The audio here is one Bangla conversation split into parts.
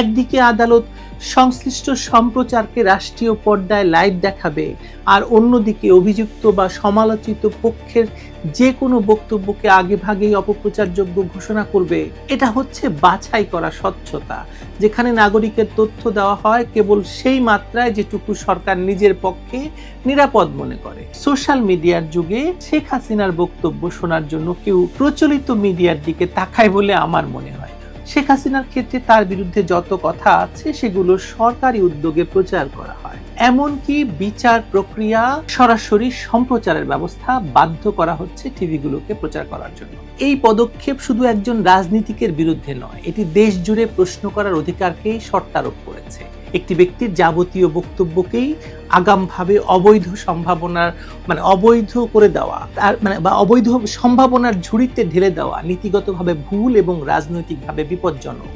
একদিকে আদালত সংশ্লিষ্ট সম্প্রচারকে রাষ্ট্রীয় পর্দায় লাইভ দেখাবে, আর অন্যদিকে অভিযুক্ত বা সমালোচিত পক্ষের যে কোনো বক্তব্যকে আগে ভাগেই অপপ্রচারযোগ্য ঘোষণা করবে। এটা হচ্ছে বাছাই করা স্বচ্ছতা, যেখানে নাগরিকের তথ্য দেওয়া হয় কেবল সেই মাত্রায় যেটুকু সরকার নিজের পক্ষে নিরাপদ মনে করে। সোশ্যাল মিডিয়ার যুগে শেখ হাসিনার বক্তব্য শোনার জন্য কেউ প্রচলিত মিডিয়ার দিকে তাকায় বলে আমার মনে হয়। শেখ হাসিনার ক্ষেত্রে তার বিরুদ্ধে যত কথা আছে, সেগুলো সরকারি উদ্যোগে প্রচার করা হয়। এমনকি বিচার প্রক্রিয়া সরাসরি সম্প্রচারের ব্যবস্থা বাধ্য করা হচ্ছে টিভিগুলোকে প্রচার করার জন্য। এই পদক্ষেপ শুধু একজন রাজনীতিকের বিরুদ্ধে নয়, এটি দেশ জুড়ে প্রশ্ন করার অধিকারকেই শর্তারোপ করেছে। একটি ব্যক্তির যাবতীয় বক্তব্যকেই আগামভাবে অবৈধ সম্ভাবনার মানে অবৈধ করে দেওয়া তার মানে বা অবৈধ সম্ভাবনার ঝুড়িতে ঢেলে দেওয়া, নীতিগতভাবে ভুল এবং রাজনৈতিকভাবে বিপজ্জনক।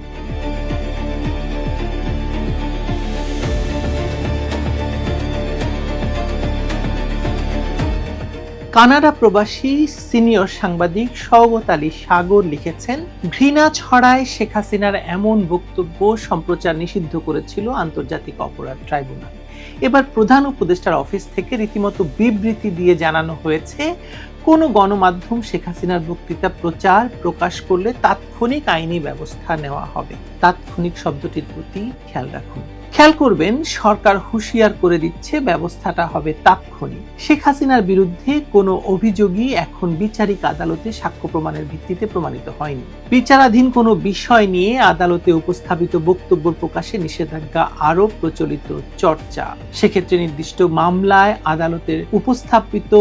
কানাডা প্রবাসী সিনিয়র সাংবাদিক সৌগত আলী সাগর লিখেছেন, ঘৃণা ছড়ায় শেখ হাসিনার এমন বক্তব্য সম্প্রচার নিষিদ্ধ করেছিল আন্তর্জাতিক অপরাধ ট্রাইব্যুনাল। এবার প্রধান উপদেষ্টার অফিস থেকে রীতিমতো বিবৃতি দিয়ে জানানো হয়েছে, কোনো গণমাধ্যম শেখ হাসিনার বক্তৃতা প্রচার প্রকাশ করলে তাৎক্ষণিক আইনি ব্যবস্থা নেওয়া হবে। তাৎক্ষণিক শব্দটির প্রতি খেয়াল রাখুন। খেয়াল করবেন, সরকার হুঁশিয়ার করে দিচ্ছে ব্যবস্থাটা হবে তাৎক্ষণিক। শেখ হাসিনার বিরুদ্ধে কোনো অভিযোগই এখন বিচারিক আদালতে সাক্ষ্য প্রমাণের ভিত্তিতে প্রমাণিত হয়নি। বিচারাধীন কোনো বিষয় নিয়ে আদালতে উপস্থাপিত বক্তব্য প্রকাশে নিষেধাজ্ঞা আরও প্রচলিত চর্চা। সেক্ষেত্রে নির্দিষ্ট মামলায় আদালতের উপস্থাপিত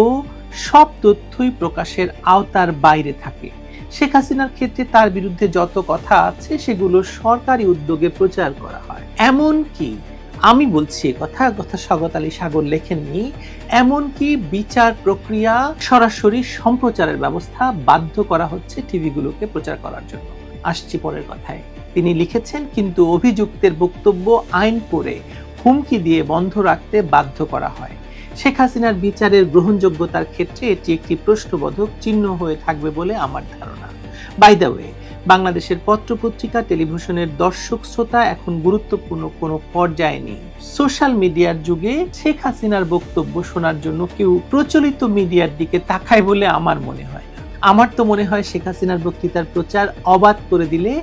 সব তথ্যই প্রকাশের আওতার বাইরে থাকে। শেখ হাসিনার ক্ষেত্রে তার বিরুদ্ধে যত কথা আছে, সেগুলো সরকারি উদ্যোগে প্রচার করা হয়। এমন কি আমি বলছি কথা কথা স্বাগত আলী সাগর লেখেননি, এমনকি বিচার প্রক্রিয়া সরাসরি সম্প্রচারের ব্যবস্থা বাধ্য করা হচ্ছে টিভিগুলোকে প্রচার করার জন্য। আসছি পরের কথায়। তিনি লিখেছেন, কিন্তু অভিযুক্তের বক্তব্য আইন করে হুমকি দিয়ে বন্ধ রাখতে বাধ্য করা হয়। শেখ হাসিনার বিচারের গ্রহণযোগ্যতার ক্ষেত্রে এটি একটি প্রশ্নবোধক চিহ্ন হয়ে থাকবে বলে আমার ধারণা। বাই দ্য ওয়ে বাংলাদেশের পত্রপত্রিকা, টেলিভিশনের দর্শক শ্রোতা এখন গুরুত্বপূর্ণ কোনো পর্যায়ে নেই। সোশ্যাল মিডিয়ার যুগে শেখ হাসিনার বক্তব্য শোনার জন্য কেউ প্রচলিত মিডিয়ার দিকে তাকায় বলে আমার মনে হয় আমার তো মনে হয় শেখ হাসিনার বক্তৃতার প্রচার অবাধ করে দিলে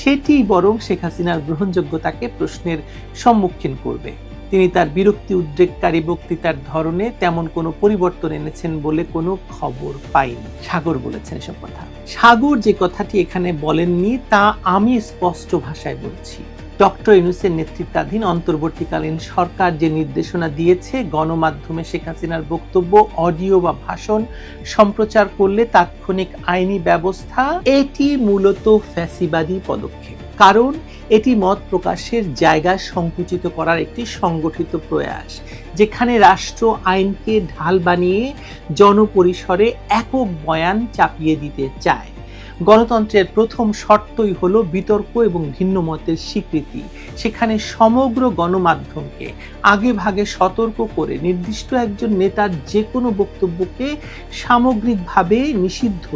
সেটি বরং শেখ হাসিনার গ্রহণযোগ্যতাকে প্রশ্নের সম্মুখীন করবে। তিনি তার বিরক্তি উদ্রেককারী বক্তৃতার ধরনে তেমন কোনো পরিবর্তন এনেছেন বলে কোনো খবর পাইনি। সাগর বলেছেন এসব কথা। সাগর যে কথাটি এখানে বলেননি, তা আমি স্পষ্ট ভাষায় বলছি। ডক্টর ইউনুসের নেতৃত্বাধীন অন্তর্বর্তীকালীন সরকার যে নির্দেশনা দিয়েছে, গণমাধ্যমে শেখ হাসিনার বক্তব্য, অডিও বা ভাষণ সম্প্রচার করলে তাৎক্ষণিক আইনি ব্যবস্থা, এটি মূলত ফ্যাসিবাদী পদক্ষেপ। কারণ এটি মত প্রকাশের জায়গা সংকুচিত করার একটি সংগঠিত প্রয়াস, যেখানে রাষ্ট্র আইনকে ঢাল বানিয়ে জনপরিসরে একক বয়ান চাপিয়ে দিতে চায়। গণতন্ত্রের প্রথম শর্তই হলো বিতর্ক এবং ভিন্ন মতের স্বীকৃতি। সেখানে সমগ্র গণমাধ্যমকে আগে ভাগে সতর্ক করে নির্দিষ্ট একজন নেতার যে কোনো বক্তব্যকে সামগ্রিকভাবে নিষিদ্ধ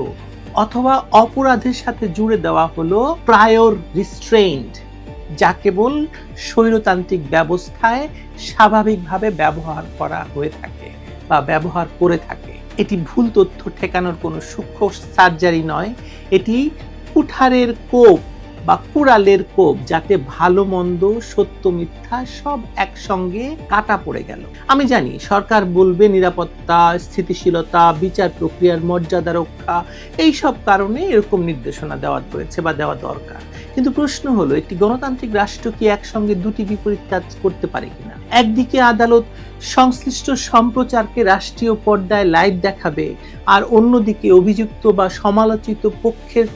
অথবা অপরাধের সাথে জুড়ে দেওয়া হলো প্রায়র রিস্ট্রেন্ড যা কেবল স্বৈরতান্ত্রিক ব্যবস্থায় স্বাভাবিকভাবে ব্যবহার করা হয়ে থাকে বা ব্যবহার করে থাকে। এটি ভুল তথ্য ঠেকানোর কোনো সূক্ষ্ম সার্জারি নয়। এটি কুঠারের কোপ বা কুড়ালের কোপ যাতে ভালো, মন্দ, সত্য, মিথ্যা সব একসঙ্গে কাটা পড়ে গেল। আমি জানি সরকার বলবে নিরাপত্তা, স্থিতিশীলতা, বিচার প্রক্রিয়ার মর্যাদা রক্ষা এই সব কারণে এরকম নির্দেশনা দেওয়া হয়েছে বা দেওয়া দরকার। কিন্তু প্রশ্ন হলো, একটি গণতান্ত্রিক রাষ্ট্র কি একসঙ্গে দুটি বিপরীত কাজ করতে পারে কিনা? একদিকে আদালত সংশ্লিষ্ট সম্প্রচারকে রাষ্ট্রীয় পর্দায় লাইভ দেখাবে, আর অন্যদিকে অভিযুক্ত বা সমালোচিত পক্ষের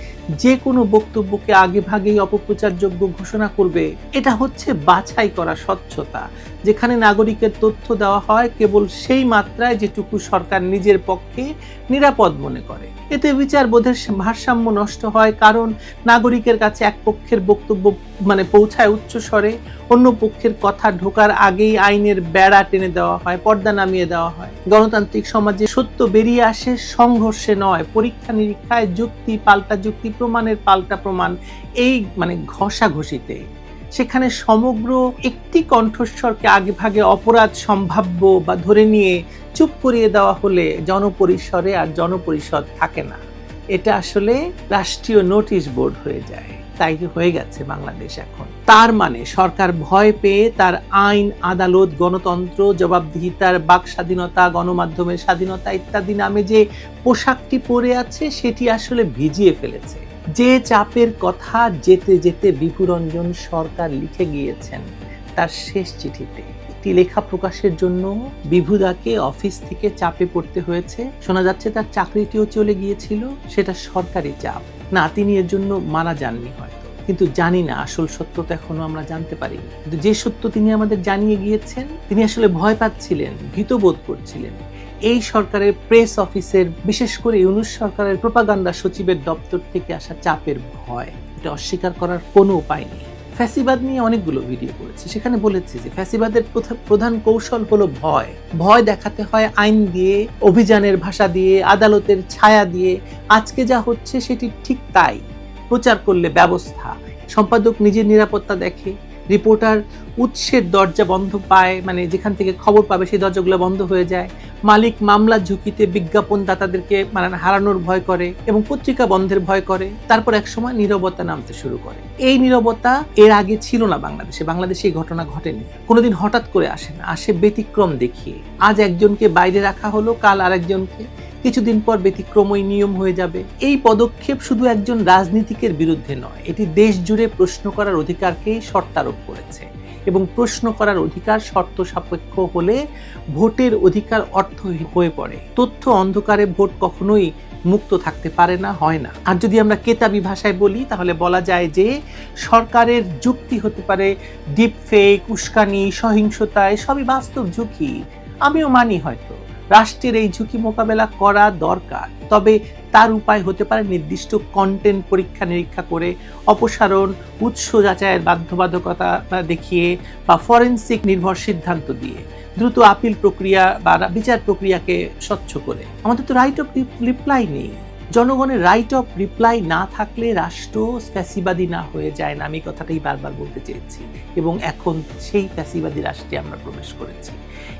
যে কোনো বক্তব্যকে আগে ভাগেই অপপ্রচারযোগ্য ঘোষণা করবে, এটা হচ্ছে বাছাই করা স্বচ্ছতা। যেখানে নাগরিকের তথ্য দেওয়া হয় কেবল সেই মাত্রায় যেটুকু সরকার নিজের পক্ষে নিরাপদ মনে করে। এতে বিচার বোধের ভারসাম্য নষ্ট হয় কারণ নাগরিকের কাছে এক পক্ষের বক্তব্য মানে পৌঁছায় উচ্চ স্বরে, অন্য পক্ষের কথা ঢোকার আগেই আইনের বেড়া টেনে দেওয়া হয়, পর্দা নামিয়ে দেওয়া হয়। গণতান্ত্রিক সমাজে সত্য বেরিয়ে আসে সংঘর্ষে নয় পরীক্ষা নিরীক্ষায় যুক্তি, পাল্টা যুক্তি প্রমাণের পাল্টা প্রমাণ এই মানে ঘষাঘষিতে, সেখানে সমগ্র একটি কণ্ঠস্বরকে আগে ভাগে অপরাধ সম্ভাব্য বা ধরে নিয়ে চুপ করিয়ে দেওয়া হলে জনপরিসরে আর জনপরিষদ থাকে না। এটা আসলে রাষ্ট্রীয় নোটিশ বোর্ড হয়ে যায়। তাই হয়ে গেছে বাংলাদেশ এখন। তার মানে সরকার ভয় পেয়ে তার আইন, আদালত, গণতন্ত্র, জবাবদিহিতার বাক স্বাধীনতা, গণমাধ্যমের স্বাধীনতা ইত্যাদি নামে যে পোশাকটি পরে আছে, সেটি আসলে ভিজিয়ে ফেলেছে। যে চাপের কথা যেতে যেতে বিভুরঞ্জন সরকার লিখে গিয়েছেন তার শেষ চিঠিতে। একটি লেখা প্রকাশের জন্য বিভুদাকে অফিস থেকে চাপে পড়তে হয়েছে। শোনা যাচ্ছে তার চাকরিটিও চলে গিয়েছিল, সেটা সরকারি চাপ। না, তিনি এর জন্য মারা যাননি হয়তো। কিন্তু জানি না, আসল সত্য তো এখনও আমরা জানতে পারিনি। কিন্তু যে সত্য তিনি আমাদের জানিয়ে গিয়েছেন, তিনি আসলে ভয় পাচ্ছিলেন ভীত বোধ করছিলেন। এই সরকারের প্রেস অফিসের বিশেষ করে ইউনুস সরকারের প্রপাগান্ডা সচিবের দপ্তর থেকে আসা চাপের ভয়, এটা অস্বীকার করার কোনো উপায় নেই। ফ্যাসিবাদ নিয়ে অনেকগুলো ভিডিও করেছি। সেখানে বলেছি যে ফ্যাসিবাদের প্রধান কৌশল হলো ভয়। ভয় দেখাতে হয় আইন দিয়ে, অভিযানের ভাষা দিয়ে, আদালতের ছায়া দিয়ে, আজকে যা হচ্ছে সেটি ঠিক তাই। প্রচার করলে ব্যবস্থা। সম্পাদক নিজের নিরাপত্তা দেখে। রিপোর্টার উৎসের দরজা বন্ধ পায় মানে যেখান থেকে খবর পাবে সেই দরজাগুলো বন্ধ হয়ে যায়। মালিক মামলার ঝুঁকিতে বিজ্ঞাপন দাতাদেরকে মানে হারানোর ভয় করে এবং পত্রিকা বন্ধের ভয় করে, তারপর এক সময় নীরবতা নামতে শুরু করে। এই নীরবতা এর আগে ছিল না বাংলাদেশে। বাংলাদেশে এই ঘটনা ঘটেনি। কোনোদিন হঠাৎ করে আসে না। আসে ব্যতিক্রম দেখিয়ে। আজ একজনকে বাইরে রাখা হলো, কাল আরেকজনকে। কিছুদিন পর ব্যতিক্রমই নিয়ম হয়ে যাবে। এই পদক্ষেপ শুধু একজন রাজনীতিকের বিরুদ্ধে নয়, এটি দেশ জুড়ে প্রশ্ন করার অধিকারকেই শর্তারোপ করেছে। এবং প্রশ্ন করার অধিকার শর্ত সাপেক্ষ হলে ভোটের অধিকার অর্থ হয়ে পড়ে। তথ্য অন্ধকারে ভোট কখনোই মুক্ত থাকতে পারে না, হয় না। আর যদি আমরা কেতাবি ভাষায় বলি, তাহলে বলা যায় যে সরকারের যুক্তি হতে পারে ডিপ ফেক উস্কানি সহিংসতায় সবই বাস্তব ঝুঁকি। আমিও মানি হয়তো। রাষ্ট্রের এই ঝুঁকি মোকাবেলা করা দরকার। তবে তার উপায় হতে পারে নির্দিষ্ট কন্টেন্ট পরীক্ষা নিরীক্ষা করে অপসারণ, উৎস যাচাইয়ের বাধ্যবাধকতা দেখিয়ে বা ফরেন্সিক নির্ভর সিদ্ধান্ত দিয়ে দ্রুত আপিল প্রক্রিয়া বা বিচার প্রক্রিয়াকে স্বচ্ছ করে। আমাদের তো রাইট অফ রিপ্লাই নেই। জনগণের রাইট অফ রিপ্লাই না থাকলে রাষ্ট্র ফ্যাসিবাদী না হয়ে যায় না। আমি কথাটাই বারবার বলতে চেয়েছি এবং এখন সেই ফ্যাসিবাদী রাষ্ট্রে আমরা প্রবেশ করেছি।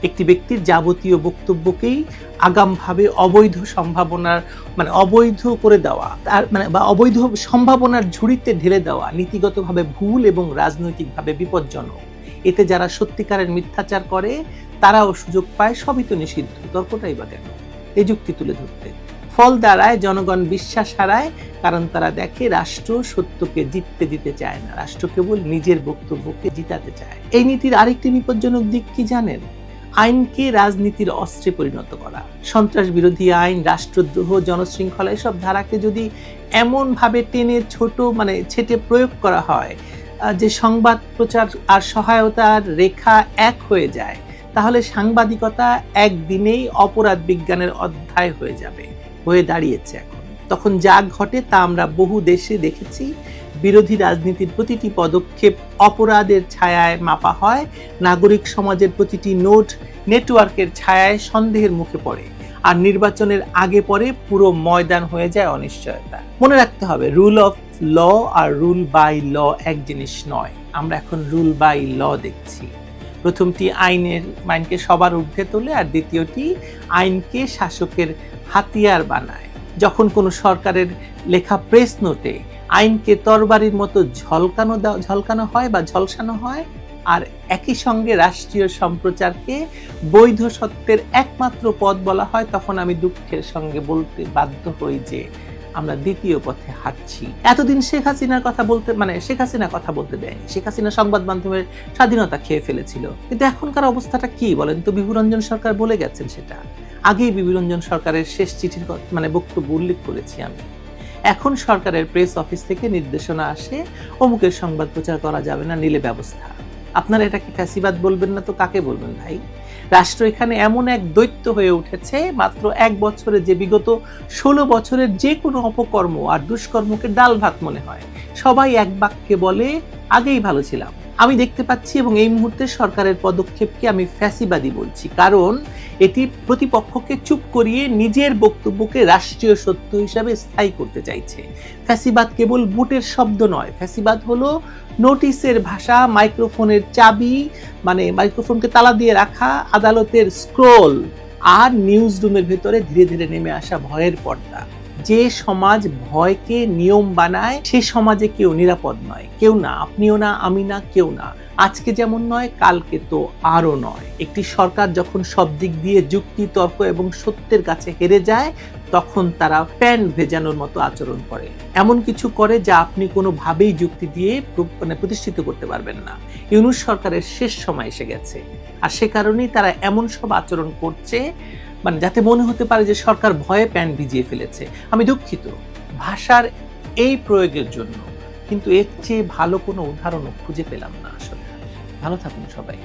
একটি ব্যক্তির যাবতীয় বক্তব্যকেই আগামভাবে অবৈধ সম্ভাবনার মানে অবৈধ করে দেওয়া, তার মানে বা অবৈধ সম্ভাবনার ঝুড়িতে ঢেলে দেওয়া নীতিগতভাবে ভুল এবং রাজনৈতিকভাবে বিপজ্জনক। এতে যারা সত্যিকারের মিথ্যাচার করে, তারাও সুযোগ পায়, সবই তো নিষিদ্ধ। তর্কটাই বা কেন? এই যুক্তি তুলে ধরতে। ফল দাঁড়ায় জনগণ বিশ্বাস হারায়, কারণ তারা দেখে রাষ্ট্র সত্যকে জিততে দিতে চায় না। রাষ্ট্র কেবল নিজের বক্তব্যকে জিতাতে চায়। এই নীতির আরেকটি বিপজ্জনক দিক কি জানেন? আইনকে রাজনীতির অস্ত্রে পরিণত করা। সন্ত্রাস বিরোধী আইন, রাষ্ট্রদ্রোহ, জনশৃঙ্খলা এসব ধারাকে যদি এমনভাবে টেনে ছোট মানে ছেটে প্রয়োগ করা হয় যে সংবাদ প্রচার আর সহায়তার রেখা এক হয়ে যায়, তাহলে সাংবাদিকতা একদিনেই অপরাধ বিজ্ঞানের অধ্যায় হয়ে যাবে। হয়ে দাঁড়িয়েছে এখন। তখন যা ঘটে তা আমরা বহু দেশে দেখেছি। বিরোধী রাজনীতির প্রতিটি পদক্ষেপ অপরাধের ছায়ায় মাপা হয়। নাগরিক সমাজের প্রতিটি নোট নেটওয়ার্কের ছায়ায় সন্দেহের মুখে পড়ে। আর নির্বাচনের আগে পরে পুরো ময়দান হয়ে যায় অনিশ্চয়তা মনে রাখতে হবে রুল অফ ল আর রুল বাই ল এক জিনিস নয়। আমরা এখন রুল বাই ল দেখছি। প্রথমটি আইনের আইনকে সবার ঊর্ধ্বে তোলে আর দ্বিতীয়টি আইনকে শাসকের হাতিয়ার বানায়। যখন কোনো সরকারের লেখা প্রেস নোটে আইনকে তরবারির মতো ঝলকানো ঝলকানো হয় বা ঝলসানো হয়, আর একই সঙ্গে রাষ্ট্রীয় সম্প্রচারকে বৈধ সত্যের একমাত্র পথ বলা হয়, তখন আমি দুঃখের সঙ্গে বলতে বাধ্য হই যে আমরা দ্বিতীয় পথে হাঁটছি। এতদিন শেখ হাসিনার কথা বলতে মানে শেখ হাসিনা কথা বলতে দেয়নি। শেখ হাসিনা সংবাদ মাধ্যমের স্বাধীনতা খেয়ে ফেলেছিল। কিন্তু এখনকার অবস্থাটা কি বলেন তো? বিভুরঞ্জন সরকার বলে গেছেন সেটা। আগেই বিভুরঞ্জন সরকারের শেষ চিঠির মানে বক্তব্য উল্লেখ করেছি আমি। এখন সরকারের প্রেস অফিস থেকে নির্দেশনা আসে, অমুকের সংবাদ প্রচার করা যাবে না, নিলে ব্যবস্থা। আপনারা এটাকে ফ্যাসিবাদ বলবেন না তো কাকে বলবেন ভাই? রাষ্ট্র এখানে এমন এক দৈত্য হয়ে উঠেছে, মাত্র এক বছরে যে বিগত ষোলো বছরের যে কোনো অপকর্ম আর দুষ্কর্মকে ডাল ভাত মনে হয়। সবাই এক বাক্যে বলে, আগেই ভালো ছিলাম। আমি দেখতে পাচ্ছি এবং এই মুহূর্তে সরকারের পদক্ষেপকে আমি ফ্যাসিবাদী বলছি। কারণ এটি প্রতিপক্ষকে চুপ করিয়ে নিজের বক্তব্যকে রাষ্ট্রীয় সত্য হিসাবে স্থায়ী করতে চাইছে। ফ্যাসিবাদ কেবল বুটের শব্দ নয়। ফ্যাসিবাদ হলো নোটিশের ভাষা, মাইক্রোফোনের চাবি মানে মাইক্রোফোনকে তালা দিয়ে রাখা, আদালতের স্ক্রোল, আর নিউজ রুমের ভেতরে ধীরে ধীরে নেমে আসা ভয়ের পর্দা। যে সমাজ ভয়কে নিয়ম বানায়, সে সমাজে কেউ নিরাপদ নয়। কেউ না, আপনিও না, আমি না, কেউ না। আজকে যেমন নয়, কালকে তো আরও নয়। একটি সরকার যখন সব দিক দিয়ে যুক্তি, তর্ক এবং সত্যের কাছে হেরে যায়, তখন তারা প্যান ভেজানোর মতো আচরণ করে। এমন কিছু করে যা আপনি কোনোভাবেই যুক্তি দিয়ে মানে প্রতিষ্ঠিত করতে পারবেন না। ইউনুস সরকারের শেষ সময় এসে গেছে। আর সে কারণেই তারা এমন সব আচরণ করছে মানে যাতে মনে হতে পারে যে সরকার ভয়ে প্যান ভিজিয়ে ফেলেছে। আমি দুঃখিত। ভাষার এই প্রয়োগের জন্য। কিন্তু এর চেয়ে ভালো কোনো উদাহরণও খুঁজে পেলাম না আসলে। ভালো থাকুন সবাই।